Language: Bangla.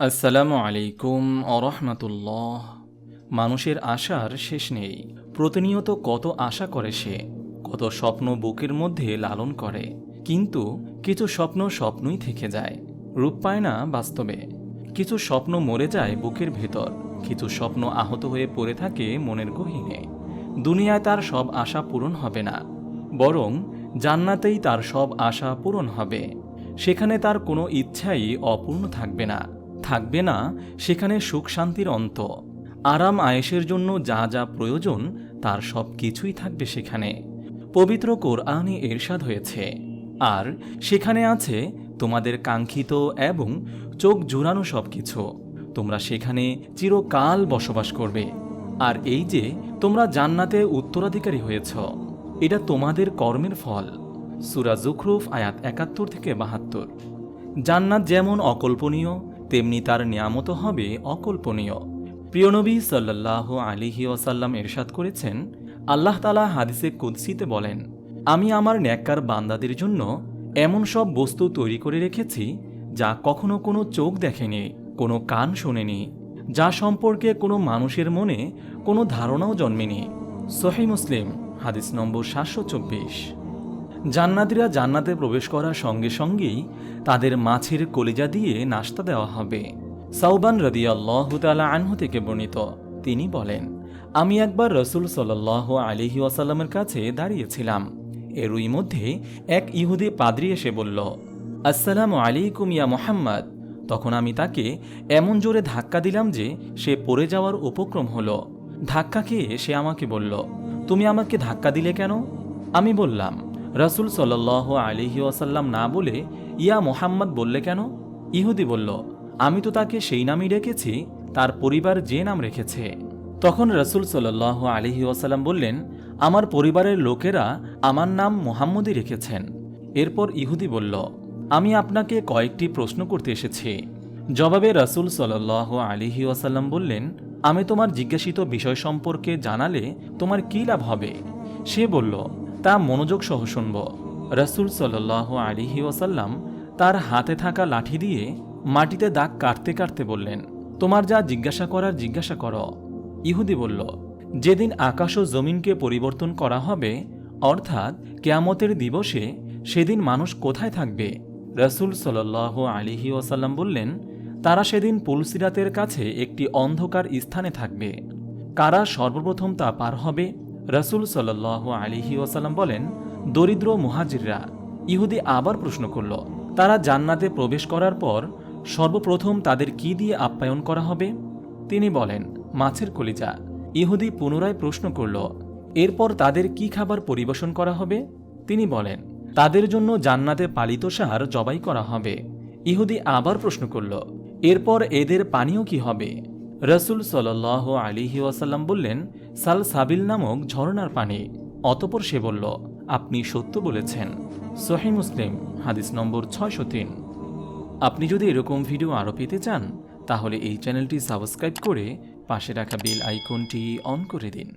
আসসালামু আলাইকুম আরহামতুল্লাহ মানুষের আশার শেষ নেই। প্রতিনিয়ত কত আশা করে সে, কত স্বপ্ন বুকের মধ্যে লালন করে। কিন্তু কিছু স্বপ্ন স্বপ্নই থেকে যায়, রূপ পায় না বাস্তবে। কিছু স্বপ্ন মরে যায় বুকের ভেতর, কিছু স্বপ্ন আহত হয়ে পড়ে থাকে মনের গহীনে। দুনিয়ায় তার সব আশা পূরণ হবে না, বরং জান্নাতেই তার সব আশা পূরণ হবে। সেখানে তার কোনো ইচ্ছাই অপূর্ণ থাকবে না। থাকবে না, সেখানে সুখ শান্তির অন্ত। আরাম আয়েসের জন্য যা যা প্রয়োজন, তার সব কিছুই থাকবে সেখানে। পবিত্র কোরআনে এরশাদ হয়েছে। আর সেখানে আছে, তোমাদের কাঙ্ক্ষিত এবং চোখ জুড়ানো সব কিছু। তোমরা সেখানে চিরকাল বসবাস করবে। আর এই যে, তোমরা জান্নাতে উত্তরাধিকারী হয়েছ, এটা তোমাদের কর্মের ফল। সুরা জুখরুফ আয়াত একাত্তর থেকে বাহাত্তর। জান্নাত যেমন অকল্পনীয় তেমনি তার নিয়ামত হবে অকল্পনীয়। প্রিয়নবী সাল্লাহ আলিহি ওয়াসাল্লাম এরশাদ করেছেন, আল্লাহ তালা হাদিসে কুদ্সিতে বলেন, আমি আমার ন্যাক্কার বান্দাদের জন্য এমন সব বস্তু তৈরি করে রেখেছি যা কখনো কোনো চোখ দেখেনি, কোনো কান শোনেনি, যা সম্পর্কে কোনো মানুষের মনে কোনো ধারণাও জন্মেনি। সহি মুসলিম, হাদিস নম্বর সাতশো চব্বিশ। জান্নাতিরা জান্নাতে প্রবেশ করার সঙ্গে সঙ্গেই তাদের মাছের কলিজা দিয়ে নাস্তা দেওয়া হবে। সাউবান রদিয়াল্লাহ তালা আনহু থেকে বর্ণিত। তিনি বলেন, আমি একবার রসুল সাল্লাহ আলিহি ওয়াসাল্লামের কাছে দাঁড়িয়েছিলাম। এরই মধ্যে এক ইহুদি পাদ্রি এসে বলল, আসসালামু আলাইকুম ইয়া মোহাম্মদ। তখন আমি তাকে এমন জোরে ধাক্কা দিলাম যে সে পড়ে যাওয়ার উপক্রম হলো। ধাক্কা খেয়ে সে আমাকে বলল, তুমি আমাকে ধাক্কা দিলে কেন? আমি বললাম রসুল সাল্লাহ আলিহি ওয়াসাল্লাম না বলে, ইয়া মোহাম্মদ বললে কেন? ইহুদি বলল, আমি তো তাকে সেই নামই রেখেছি, তার পরিবার যে নাম রেখেছে। তখন রসুল সাল্লাহ আলিহি ওয়াসাল্লাম বললেন, আমার পরিবারের লোকেরা আমার নাম মোহাম্মদই রেখেছেন। এরপর ইহুদি বলল, আমি আপনাকে কয়েকটি প্রশ্ন করতে এসেছি। জবাবে রসুল সাল্লাহ আলিহি ওয়াসাল্লাম বললেন, আমি তোমার জিজ্ঞাসিত বিষয় সম্পর্কে জানালে তোমার কী লাভ হবে? সে বলল তা মনোযোগ সহ শুনব। রসুল সাল্লাহ আলিহি ওসাল্লাম তার হাতে থাকা লাঠি দিয়ে মাটিতে দাগ কাটতে কাটতে বললেন, তোমার যা জিজ্ঞাসা করার জিজ্ঞাসা করো। ইহুদি বলল, যেদিন আকাশ ও জমিনকে পরিবর্তন করা হবে, অর্থাৎ কেয়ামতের দিবসে সেদিন মানুষ কোথায় থাকবে? রসুল সাল্লাহ আলিহি ওয়াসাল্লাম বললেন, তারা সেদিন পুলসিরাতের কাছে একটি অন্ধকার স্থানে থাকবে। কারা সর্বপ্রথম তা পার হবে রসুল সাল্লাহ আলিহি ওয়াসাল্লাম বলেন, দরিদ্র মুহাজিররা ইহুদি আবার প্রশ্ন করল, তারা জান্নাতে প্রবেশ করার পর সর্বপ্রথম তাদের কি দিয়ে আপ্যায়ন করা হবে? তিনি বলেন, মাছের কলিজা। ইহুদি পুনরায় প্রশ্ন করল, এরপর তাদের কি খাবার পরিবেশন করা হবে? তিনি বলেন, তাদের জন্য জান্নাতে পালিত সার জবাই করা হবে। ইহুদি আবার প্রশ্ন করল, এরপর এদের পানীয় কি হবে? রসুল সাল আলিহি ওয়াসাল্লাম বললেন, সাল সাবিল নামক ঝর্ণার পানি। অতপর সে বলল, আপনি সত্য বলেছেন। সহি মুসলিম, হাদিস নম্বর ছয়শো তিন। আপনি যদি এরকম ভিডিও আরও পেতে চান, তাহলে এই চ্যানেলটি সাবস্ক্রাইব করে পাশে রাখা বেল আইকনটি অন করে দিন।